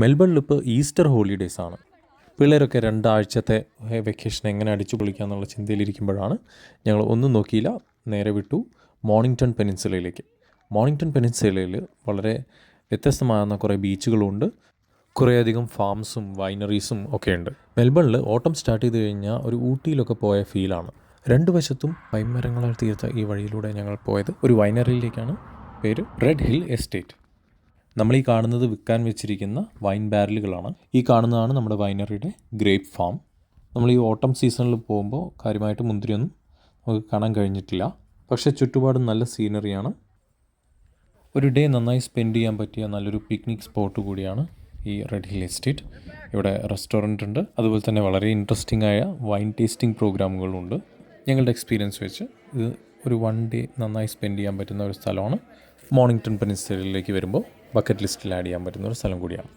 മെൽബണിൽ ഇപ്പോൾ Easter holidays ആണ് പിള്ളേരൊക്കെ രണ്ടാഴ്ചത്തെ വെക്കേഷൻ എങ്ങനെ അടിച്ചു പൊളിക്കാന്നുള്ള ചിന്തയിലിരിക്കുമ്പോഴാണ് ഞങ്ങൾ ഒന്നും നോക്കിയില്ല നേരെ വിട്ടു മോണിങ്ടൺ പെനിൻസുലയിലേക്ക്. മോണിങ്ടൺ പെനിൻസുലയിൽ വളരെ വ്യത്യസ്തമാകുന്ന കുറേ ബീച്ചുകളുണ്ട് കുറേയധികം ഫാംസും വൈനറീസും ഒക്കെ ഉണ്ട് മെൽബണിൽ ഓട്ടം സ്റ്റാർട്ട് ചെയ്ത് കഴിഞ്ഞാൽ ഒരു ഊട്ടിയിലൊക്കെ പോയ ഫീലാണ്. രണ്ട് വശത്തും പൈമരങ്ങളാൽ തീർത്ത ഈ വഴിയിലൂടെ ഞങ്ങൾ പോയത് ഒരു വൈനറിയിലേക്കാണ് പേര് റെഡ് ഹിൽ എസ്റ്റേറ്റ്. നമ്മൾ ഈ കാണുന്നത് വിൽക്കാൻ വെച്ചിരിക്കുന്ന വൈൻ ബാരലുകളാണ് ഈ കാണുന്നതാണ് നമ്മുടെ വൈനറിയുടെ ഗ്രേപ്പ് ഫാം നമ്മൾ ഈ ഓട്ടം സീസണിൽ പോകുമ്പോൾ കാര്യമായിട്ട് മുന്തിരിയൊന്നും നമുക്ക് കാണാൻ കഴിഞ്ഞിട്ടില്ല. പക്ഷേ ചുറ്റുപാടും നല്ല സീനറിയാണ് ഒരു ഡേ നന്നായി സ്പെൻഡ് ചെയ്യാൻ പറ്റിയ നല്ലൊരു പിക്നിക് സ്പോട്ട് കൂടിയാണ് ഈ റെഡ് ഹിൽ എസ്റ്റേറ്റ് ഇവിടെ റെസ്റ്റോറന്റ് ഉണ്ട്. അതുപോലെ തന്നെ വളരെ ഇൻട്രസ്റ്റിംഗ് ആയ വൈൻ ടേസ്റ്റിംഗ് പ്രോഗ്രാമുകളുണ്ട് ഞങ്ങളുടെ എക്സ്പീരിയൻസ് വെച്ച് ഇത് ഒരു വൺ ഡേ നന്നായി സ്പെൻഡ് ചെയ്യാൻ പറ്റുന്ന ഒരു സ്ഥലമാണ്. മോർണിംഗ്ടൺ പെനിൻസുലയിലേക്ക് വരുമ്പോൾ ബക്കറ്റ് ലിസ്റ്റിൽ ആഡ് ചെയ്യാൻ പറ്റുന്ന ഒരു സ്ഥലം കൂടിയാണ്.